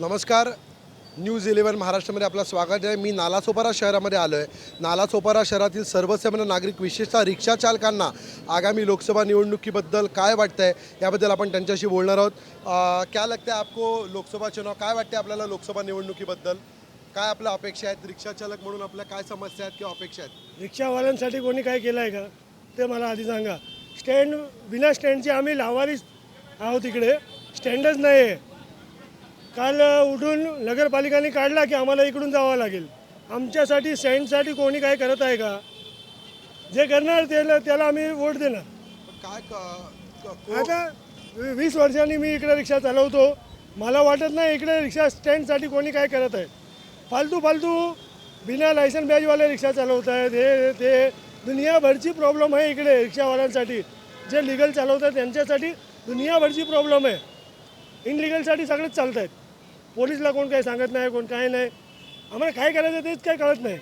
नमस्कार. News eleven महाराष्ट्रामध्ये आपलं स्वागत आहे. मी नालासोपारा शहरामध्ये आलो आहे नालासोपारा शहरातील सर्वसामान्य नागरिक विशेषतः रिक्षा चालकांना आगामी लोकसभा निवडणुकीबद्दल काय वाटतं आहे याबद्दल आपण त्यांच्याशी बोलणार आहोत. क्या लगतं आहे आपको लोकसभा चुनाव? काय वाटते आपल्याला लोकसभा निवडणुकीबद्दल? काय आपल्या अपेक्षा आहेत? रिक्षा चालक म्हणून आपल्या काय समस्या आहेत किंवा अपेक्षा आहेत? रिक्षावाल्यांसाठी कोणी काय केलं आहे का? ते मला आधी सांगा. स्टँड बिना स्टँडची आम्ही लावारीच आहोत इकडे. स्टँडच नाही आहे काल उठून नगरपालिकाने काढला की आम्हाला इकडून जावं लागेल. आमच्यासाठी स्टँडसाठी कोणी काय करत आहे का? जे करणार त्याला त्याला आम्ही वोट देणार. काय आता वीस वर्षांनी मी इकडे रिक्षा चालवतो. मला वाटत नाही इकडे रिक्षा स्टँडसाठी कोणी काय करत आहे. फालतू फालतू बिना लायसन बॅजवाले रिक्षा चालवत आहेत हे ते. दुनियाभरची प्रॉब्लेम आहे इकडे रिक्षावाल्यांसाठी. जे लिगल चालवत आहेत त्यांच्यासाठी दुनियाभरची प्रॉब्लेम आहे. इनलिगलसाठी सगळेच चालत आहेत पोलीसला कोण काही सांगत नाही कोण काही नाही. आम्हाला काय करायचं तेच काही कळत नाही.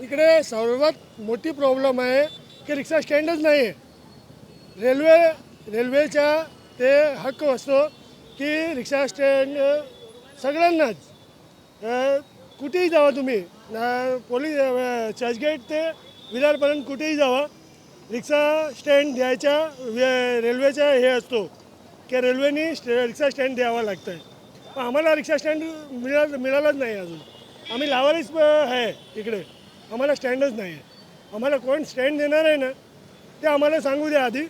इकडे सर्वात मोठी प्रॉब्लेम आहे की रिक्षा स्टँडच नाही आहे रेल्वे रेल्वेचा ते हक्क असतो की रिक्षा स्टँड सगळ्यांनाच. कुठेही जावा तुम्ही. पोलीस चर्चगेट ते विरारपर्यंत कुठेही जावा. रिक्षा स्टँड द्यायचा वे- रेल्वेचा हे असतो की रेल्वेनी स्टे रिक्षा स्टँड द्यावा लागतं आहे पण आम्हाला रिक्षा स्टँड मिळा मिळालाच नाही अजून. आम्ही अ, आहे इकडे. आम्हाला स्टँडच नाही आहे. आम्हाला कोण स्टँड देणार आहे ना ते आम्हाला सांगू द्या आधी.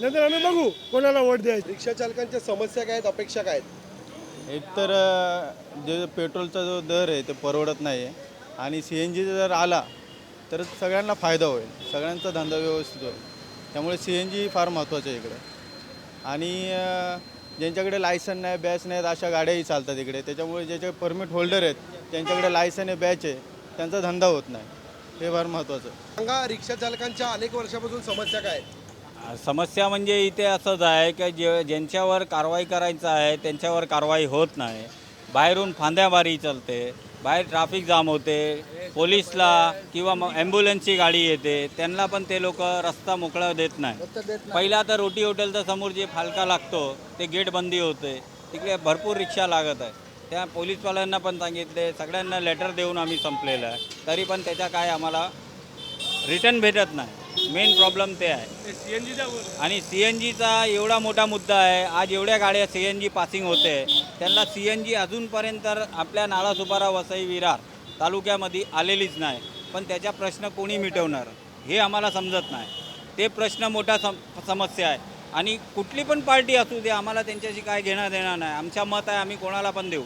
नंतर आम्ही बघू कोणाला वोट द्यायचं. रिक्षा चालकांच्या समस्या काय आहेत अपेक्षा काय आहेत? एक तर अ, जे पेट्रोलचा जो दर आहे ते परवडत नाही आहे आणि सी एन जी जर आला तर सगळ्यांना फायदा होईल. सगळ्यांचा धंदा व्यवस्थित होईल. त्यामुळे सी एन जी फार महत्त्वाचं आहे इकडे. आणि अ, ज्यांच्याकडे लायसन नाही बॅच नाहीत अशा गाड्याही चालतात इकडे. त्याच्यामुळे ज्याचे परमिट होल्डर आहेत त्यांच्याकडे लायसन आहे बॅच आहे त्यांचा धंदा होत नाही. हे फार महत्त्वाचं आहे. सांगा रिक्षा चालकांच्या अनेक वर्षापासून समस्या काय आहेत? समस्या म्हणजे इथे असंच आहे की जे ज्यांच्यावर कारवाई करायचं आहे त्यांच्यावर कारवाई होत नाही. बाहेरून फांद्याबारी चालते. बाहेर ट्रॅफिक जाम होते पोलीसला किंवा मग ॲम्ब्युलन्सची गाडी येते त्यांना पण ते लोक रस्ता मोकळा देत नाही. पहिला तर रोटी हॉटेलच्या समोर जे फालका लागतो ते गेट बंदी होते. तिकडे भरपूर रिक्षा लागत आहे. त्या पोलीसवाल्यांना पण सांगितले सगळ्यांना लेटर देऊन आम्ही संपलेलं आहे. तरी पण त्याच्या काय आम्हाला रिटर्न भेटत नाही. मेन प्रॉब्लेम ते आहे. आणि सी एन जीचा एवढा मोठा मुद्दा आहे आज एवढ्या गाड्या सी एन जी पासिंग होते त्यांना सी एन जी अजूनपर्यंत आपल्या नाळासुपारा वसई विरार तालुक्यामध्ये आलेलीच नाही. पण त्याचा प्रश्न कोणी मिटवणार? हे आम्हाला समजत नाही. ते प्रश्न मोठा सम समस्या आहे. आणि कुठली पण पार्टी असू दे आम्हाला त्यांच्याशी काय घेणं देणार नाही. आमच्या मत आहे आम्ही कोणाला पण देऊ.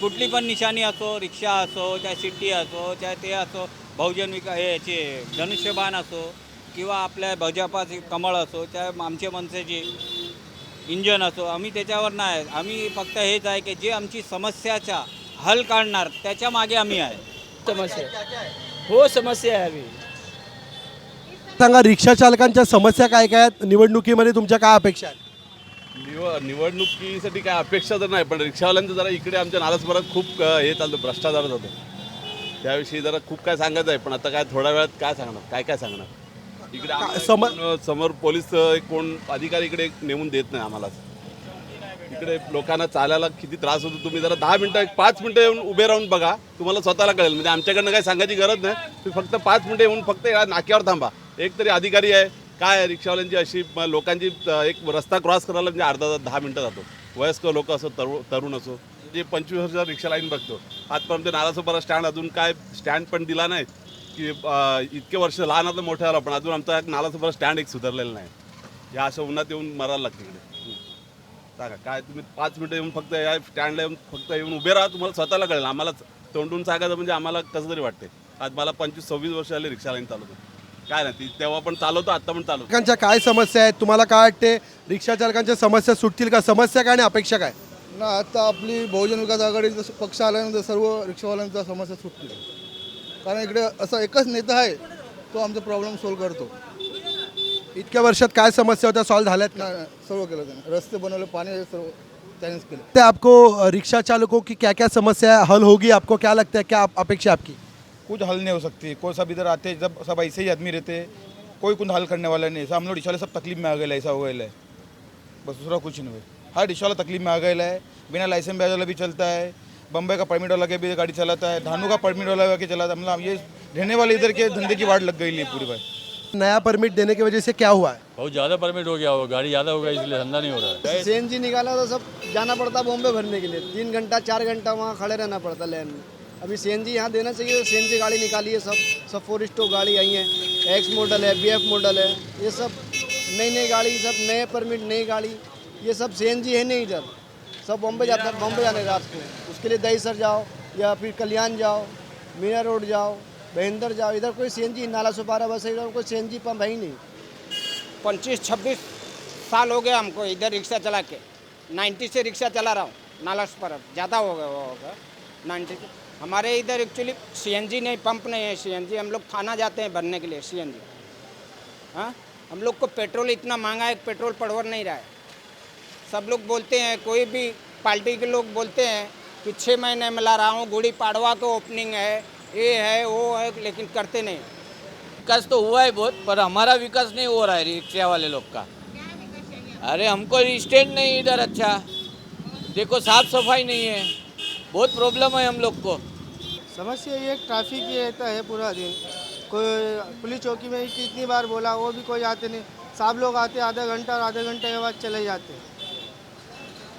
कुठली पण निशाणी असो रिक्षा असो चाहे सिटी असो चाहे ते असो बहुजन विका हे याचे धनुष्यबाण असो किंवा आपल्या भाजपाचे कमळ असो चाहे आमचे मनसेचे इंजन असो आम्ही त्याच्यावर नाही आम्ही फक्त हेच आहे की जे आमची समस्याचा हल काढणार त्याच्यामागे आम्ही आहे. समस्या. हो समस्या आहे अभी सांगा रिक्षा चालकांच्या समस्या काय काय आहेत? निवडणुकीमध्ये तुमच्या काय अपेक्षा आहेत? निव निवडणुकीसाठी काय अपेक्षा तर नाही पण रिक्षावाल्यांचं जरा इकडे आमच्या नालसभरात खूप अ, हे चालतं भ्रष्टाचार होतो त्याविषयी जरा खूप काय सांगायचं आहे पण आता काय थोड्या वेळात काय सांगणार? काय काय सांगणार? इकडे आम्हाला सम- कोण, अ, समोर पोलीस अ, कोण अधिकारी इकडे नेमून देत नाही आम्हाला. इकडे लोकांना चालायला किती त्रास होतो तुम्ही जरा दहा मिनटं एक पाच मिनटं येऊन उभे राहून बघा. तुम्हाला स्वतःला कळेल. म्हणजे आमच्याकडनं काही सांगायची गरज नाही. तुम्ही फक्त पाच मिनटं येऊन फक्त या नाक्यावर थांबा. एक तरी अधिकारी आहे. काय रिक्षावाल्यांची अशी म- लोकांची अ, एक रस्ता क्रॉस करायला म्हणजे अर्धा तास दहा मिनटं जातो. वयस्कर लोक असो तरुण तरुण असो जे पंचवीस वर्षाचा रिक्षा लाईन बघतो. आजपर्यंत नालासोपारा स्टँड अजून काय स्टँड पण दिला नाही. की इतके वर्ष लहान आता मोठे झाला पण अजून आमचा एक नालासोपारा स्टँड एक सुधारलेला नाही. या अशा उन्हात येऊन मरायला लागते इकडे. हं. सांगा काय तुम्ही पाच मिनटं येऊन फक्त या स्टँडला येऊन फक्त येऊन उभे राहा तुम्हाला स्वतःला कळेल. आम्हाला तोंडून सांगायचं म्हणजे आम्हाला कसं तरी वाटते आज मला पंचवीस सव्वीस वर्ष आले रिक्षा लाईन चालवतो काय नाही ती तेव्हा पण चालवतो आता पण चालवतो. चालकांच्या काय समस्या आहेत? तुम्हाला काय वाटते रिक्षा चालकांच्या समस्या सुटतील का? समस्या काय आणि अपेक्षा काय? ना आता आपली बहुजन विकास आघाडी जसं पक्ष आल्यानंतर सर्व रिक्षावाल्यांच्या समस्या सुटतील. कारण इकडे असा एकच नेता आहे तो आमचा प्रॉब्लेम सोल्व करतो. इतक्या वर्षात काय समस्या होत्या? सॉल्व्ह झाल्यात का? ना सर्व केलं त्याने. रस्ते बनवले पाणी सर्व त्यानेच केलं. ते आपको अ, रिक्शा चालकों की क्या क्या समस्या हल होगी? आपको क्या लगता है? क्या आप- अपेक्षा आपकी? कुछ हल नहीं हो सकती। कोई सब इधर आते जब सब ऐसे ही आदमी रहते कोई कुछ हल करने वाला नहीं सब हम लोग रिक्शा वाले सब तकलीफ में आ गए ऐसा हो गया है बस दूसरा कुछ नहीं हुआ हर रिक्शा वाला तकलीफ में आ गया है। बिना लाइसेंस बैज वाला भी चलता है। बम्बई का परमिट वाला के भी गाड़ी चलाता है धानु का परमिट वाला के चलाता है। मतलब ये रहने वाले इधर के धंधे की वाट लग गई है पूरी बात नया परमिट देने की वजह से क्या हुआ है? बहुत ज़्यादा परमिट हो गया होगा गाड़ी ज़्यादा हो गया इसलिए धंधा नहीं हो रहा है। सी एन जी निकाला तो सब जाना पड़ता बॉम्बे भरने के लिए। तीन घंटा चार घंटा वहाँ खड़े रहना पड़ता लाइन में। अभी सी एन जी यहाँ देना चाहिए तो सी एन जी गाड़ी निकाली है सब। सब फोर स्टोक गाड़ी आई है एक्स मॉडल है बी एफ़ मॉडल है ये सब नई नई गाड़ी सब नए परमिट नई गाड़ी ये सब सी एन जी है नहीं इधर। सब बॉम्बे जाते हैं, बॉम्बे जाने रात को। उसके लिए दहीसर जाओ, या फिर कल्याण जाओ, मीना रोड जाओ महेंद्र जाओ, इधर कोई जी नाला सुपारा बस इधर कोई सी एन जी पंप है ही नहीं। पच्चीस, छब्बीस साल हो गया हमको इधर रिक्शा चला के। नाइन्टी से रिक्शा चला रहा हूँ, नाला पर ज़्यादा हो गया होगा नाइन्टी से। हमारे इधर एक्चुअली सीएनजी नहीं, पंप नहीं है सीएनजी हम लोग थाना जाते हैं भरने के लिए सीएनजी हाँ? हम लोग को पेट्रोल इतना महँगा है, पेट्रोल पड़वर नहीं रहा है। सब लोग बोलते हैं कोई भी पार्टी के लोग बोलते हैं कि छः महीने में ला रहा हूँ गुड़ी पाड़वा को ओपनिंग है ये है वो है लेकिन करते नहीं। विकास तो हुआ है बहुत पर हमारा विकास नहीं हो रहा है रिक्शा वाले लोग का। अरे हमको स्टैंड नहीं इधर अच्छा। देखो साफ़ सफ़ाई नहीं है। बहुत प्रॉब्लम है हम लोग को। समस्या ये ट्रैफ़िक ही रहता है पूरा दिन। कोई पुलिस चौकी में कितनी बार बोला वो भी कोई आते नहीं। सब लोग आते आधा घंटा और आधे घंटे के बाद चले जाते। हैं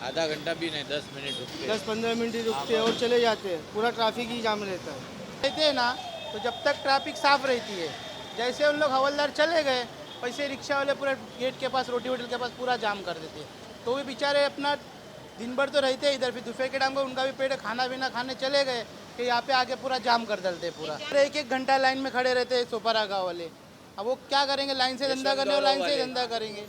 आधा घंटा भी नहीं, दस मिनट रुकते दस पंद्रह मिनट ही रुकते हैं और चले जाते हैं। पूरा ट्रैफ़िक ही जाम रहता है। रहते हैं ना तो जब तक ट्रैफ़िक साफ़ रहती है, जैसे उन लोग हवलदार चले गए, वैसे रिक्शा वाले पूरा गेट के पास, रोटी वोटल के पास पूरा जाम कर देते तो वे बेचारे अपना दिन भर तो रहते हैं इधर, फिर दोपहर के टाइम को उनका भी पेट खाना पीना खाने चले गए, कि यहाँ पे आके पूरा जाम कर डालते पूरा। एक एक घंटा लाइन में खड़े रहते हैं सोपारा गाँव वाले। अब वो क्या करेंगे लाइन से धंधा करने और लाइन से धंधा करेंगे।